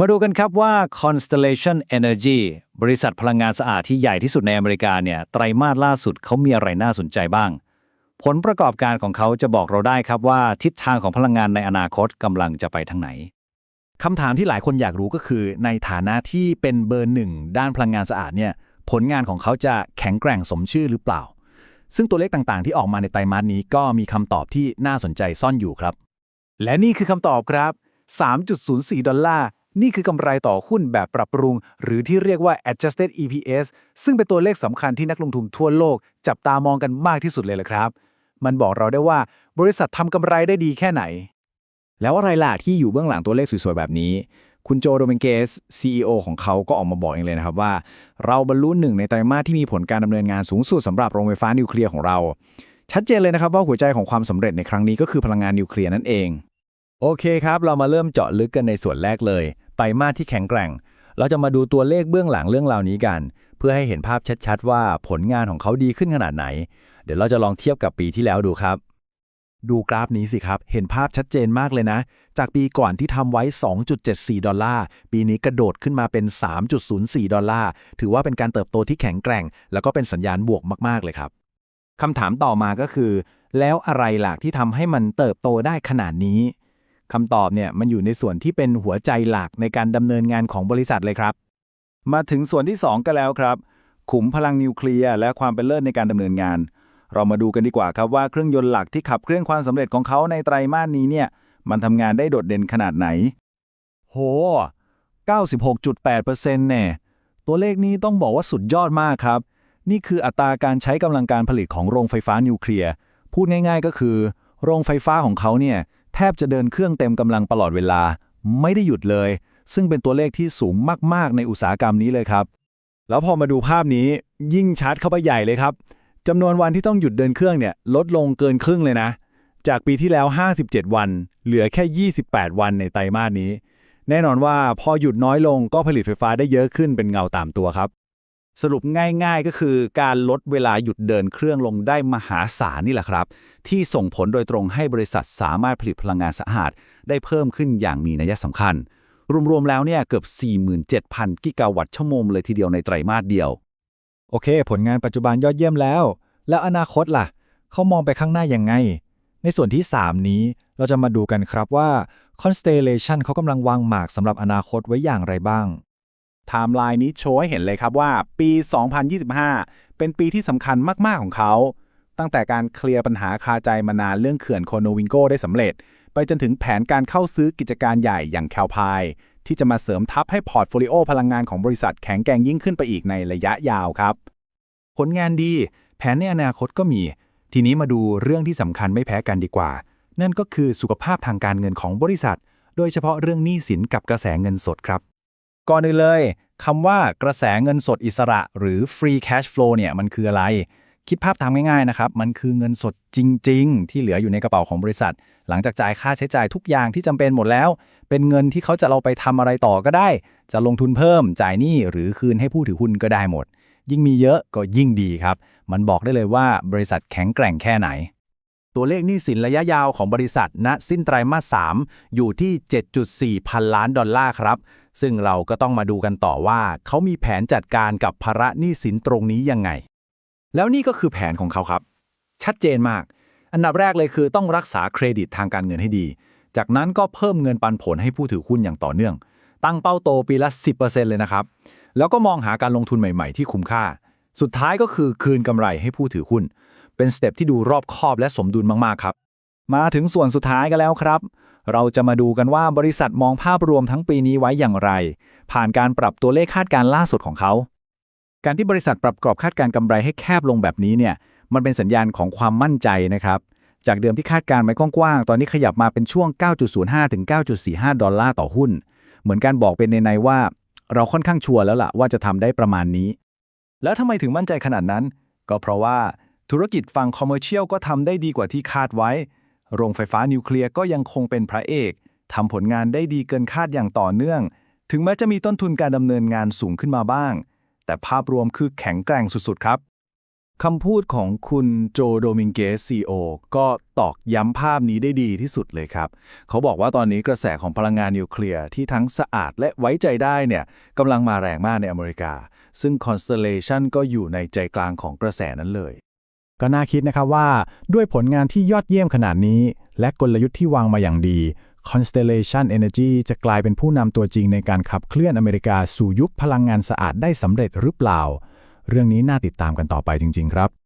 มาดูกันครับว่า Constellation Energy บริษัทพลังงานสะอาดที่ใหญ่ที่สุดในอเมริกาเนี่ยไตรมาสล่าสุดเขามีอะไรน่าสนใจบ้าง ผลประกอบการของเขาจะบอกเราได้ครับว่าทิศทางของพลังงานในอนาคตกำลังจะไปทางไหนคำถามที่หลายคนอยากรู้ก็คือ ในฐานะที่เป็นเบอร์หนึ่งด้านพลังงานสะอาดเนี่ยผลงานของเขาจะแข็งแกร่งสมชื่อหรือเปล่า ซึ่งตัวเลขต่างๆ ที่ออกมาในไตรมาสนี้ก็มีคำตอบที่น่าสนใจซ่อนอยู่ครับ และนี่คือคำตอบครับ 3.04 ดอลลาร์ นี่คือกำไรต่อหุ้นแบบปรับปรุง หรือที่เรียกว่า adjusted EPS ซึ่งเป็นตัวเลขสำคัญที่นักลงทุนทั่วโลก จับตามองกันมากที่สุดเลยละครับ มันบอกเราได้ว่าบริษัททำกำไรได้ดีแค่ไหน แล้วอะไรล่ะที่อยู่เบื้องหลังตัวเลขสวยๆแบบนี้ คุณโจโดเมนเกส CEO ของเขาก็ออกมาบอกเองเลยนะครับว่า เราบรรลุหนึ่งในไตรมาสที่มีผลการดำเนินงานสูงสุดสำหรับโรงไฟฟ้านิวเคลียร์ของเรา ชัดเจนเลยนะครับว่าหัวใจของความสำเร็จในครั้งนี้ก็คือพลังงานนิวเคลียร์นั่นเอง โอเคครับ เรามาเริ่มเจาะลึกกันในส่วนแรกเลย ไตรมาสที่แข็งแกร่ง เราจะมาดูตัวเลขเบื้องหลังเรื่องราวนี้กัน เพื่อให้เห็นภาพชัดๆ ว่าผลงานของเขาดีขึ้นขนาดไหน เดี๋ยวเราจะลองเทียบกับปีที่แล้วดูครับ ดูกราฟนี้สิครับ เห็นภาพชัดเจนมากเลยนะ จากปีก่อนที่ทำไว้ 2.74 ดอลลาร์ ปีนี้กระโดดขึ้นมาเป็น 3.04 ดอลลาร์ ถือว่าเป็นการเติบโตที่แข็งแกร่ง แล้วก็เป็นสัญญาณบวกมากๆเลยครับคำถามต่อมาก็คือ แล้วอะไรหลักที่ทำให้มันเติบโตได้ขนาดนี้ คำตอบเนี่ยมันอยู่ในส่วนที่เป็นหัวใจหลักในการดำเนินงานของบริษัทเลยครับ มาถึงส่วนที่ 2ก็แล้วครับ ขุมพลังนิวเคลียร์และความเป็นเลิศในการดำเนินงาน เรามาดูกันดีกว่าครับว่าเครื่องยนต์หลักที่ขับเคลื่อนความสำเร็จของเขาในไตรมาสนี้เนี่ยมันทำงานได้โดดเด่นขนาดไหน โห 96.8%แน่ตัวเลขนี้ต้องบอกว่าสุดยอดมากครับ นี่คืออัตราการใช้กำลังการผลิตของโรงไฟฟ้านิวเคลียร์ พูดง่ายๆก็คือ โรงไฟฟ้าของเขาเนี่ย แทบจะเดินเครื่องเต็มกำลังตลอดเวลา ไม่ได้หยุดเลย ซึ่งเป็นตัวเลขที่สูงมาก ๆ ในอุตสาหกรรมนี้เลยครับ แล้วพอมาดูภาพนี้ยิ่งชัดเข้าไปใหญ่เลยครับจำนวนวันที่ต้องหยุดเดินเครื่องเนี่ยลดลงเกินครึ่งเลยนะ จากปีที่แล้ว 57 วัน เหลือแค่ 28 วันในไตรมาสนี้ แน่นอนว่าพอหยุดน้อยลงก็ผลิตไฟฟ้าได้เยอะขึ้นเป็นเงาตามตัวครับ สรุปง่ายๆ ก็คือการลดเวลาหยุดเดินเครื่องลงได้มหาศาลนี่แหละครับ ที่ส่งผลโดยตรงให้บริษัทสามารถผลิตพลังงานสะอาด ได้เพิ่มขึ้นอย่างมีนัยสำคัญ รวมๆแล้วเนี่ยเกือบ 47,000 กิกะวัตต์ชั่วโมงเลยทีเดียวในไตรมาสเดียว โอเค ผลงานปัจจุบันยอดเยี่ยมแล้ว แล้วอนาคตล่ะ เขามองไปข้างหน้ายังไง ในส่วนที่ 3 นี้เราจะมาดูกันครับว่า Constellation เขากำลังวางหมากสำหรับอนาคตไว้อย่างไรบ้าง ไทม์ไลน์นี้โชว์ให้เห็นเลยครับว่าปี 2025 เป็นปีที่สำคัญมาก ๆ ของเขา ตั้งแต่การเคลียร์ปัญหาคาใจมานานเรื่องเขื่อนโคโนวิงโกได้สำเร็จ ไปจนถึงแผนการเข้าซื้อกิจการใหญ่อย่างแคลพายที่จะมาเสริมทัพให้พอร์ตโฟลิโอพลังงานของบริษัทแข็งแกร่งยิ่งขึ้นไปอีกในระยะยาวครับ ผลงานดี แผนในอนาคตก็มี ทีนี้มาดูเรื่องที่สำคัญไม่แพ้กันดีกว่า นั่นก็คือสุขภาพทางการเงินของบริษัท โดยเฉพาะเรื่องหนี้สินกับกระแสเงินสดครับ ก่อนอื่นเลยคำว่ากระแสเงินสดอิสระหรือ free cash flow เนี่ยมันคืออะไร คิดภาพตามง่ายๆนะครับ มันคือเงินสดจริง ๆ ที่เหลืออยู่ในกระเป๋าของบริษัท หลังจากจ่ายค่าใช้จ่ายทุกอย่างที่จำเป็นหมดแล้ว เป็นเงินที่เขาจะเราไปทำอะไรต่อก็ได้ จะลงทุนเพิ่มจ่ายหนี้หรือคืนให้ผู้ถือหุ้นก็ได้หมด ยิ่งมีเยอะก็ยิ่งดีครับ มันบอกได้เลยว่าบริษัทแข็งแกร่งแค่ไหน ตัวเลขหนี้สินระยะยาวของบริษัทณสิ้นไตรมาส 3 อยู่ที่ 7.4 พันล้านดอลลาร์ครับ ซึ่งเราก็ต้องมาดูกันต่อว่า เขามีแผนจัดการกับภาระหนี้สินตรงนี้ยังไง แล้วนี่ก็คือแผนของเขาครับ ชัดเจนมาก อันดับแรกเลยคือต้องรักษาเครดิตทางการเงินให้ดี จากนั้นก็เพิ่มเงินปันผลให้ผู้ถือหุ้นอย่างต่อเนื่อง ตั้งเป้าโตปีละ 10%เลยนะครับ แล้วก็มองหาการลงทุนใหม่ ๆ ที่คุ้มค่า สุดท้ายก็คือคืนกำไรให้ผู้ถือหุ้น เป็นสเต็ปที่ดูรอบคอบและสมดุลมากๆครับ มาถึงส่วนสุดท้ายกันแล้วครับ เราจะมาดูกันว่าบริษัทมองภาพรวมทั้งปีนี้ไว้อย่างไร ผ่านการปรับตัวเลขคาดการณ์ล่าสุดของเขา การที่บริษัทปรับกรอบคาดการณ์กำไรให้แคบลงแบบนี้เนี่ยมันเป็นสัญญาณของความมั่นใจนะครับ จากเดิมที่คาดการณ์ไว้กว้างๆ ตอนนี้ขยับมาเป็นช่วง 9.05 ถึง 9.45 ดอลลาร์ต่อหุ้น เหมือนการบอกเป็นในๆว่า เราค่อนข้างชัวร์แล้วล่ะว่าจะทำได้ประมาณนี้ แล้วทำไมถึงมั่นใจขนาดนั้น ก็เพราะว่า ธุรกิจฝั่งคอมเมอร์เชียลก็ทำได้ดีกว่าที่คาดไว้ โรงไฟฟ้านิวเคลียร์ก็ยังคงเป็นพระเอกทำผลงานได้ดีเกินคาดอย่างต่อเนื่อง ถึงแม้จะมีต้นทุนการดำเนินงานสูงขึ้นมาบ้าง แต่ภาพรวมคือแข็งแกร่งสุดๆครับคำพูดของคุณโจโดมิงเกสซีโอก็ตอกย้ำภาพนี้ได้ดีที่สุดเลยครับ เขาบอกว่าตอนนี้กระแสของพลังงานนิวเคลียร์ที่ทั้งสะอาดและไว้ใจได้เนี่ยกำลังมาแรงมากในอเมริกา ซึ่ง Constellation ก็อยู่ในใจกลางของกระแสนั้นเลย ก็น่าคิดนะครับว่าด้วยผลงานที่ยอดเยี่ยมขนาดนี้ และกลยุทธ์ที่วางมาอย่างดี Constellation Energy จะกลายเป็นผู้นำตัวจริงในการขับเคลื่อนอเมริกาสู่ยุคพลังงานสะอาดได้สำเร็จหรือเปล่า เรื่องนี้น่าติดตามกันต่อไปจริง ๆ ครับ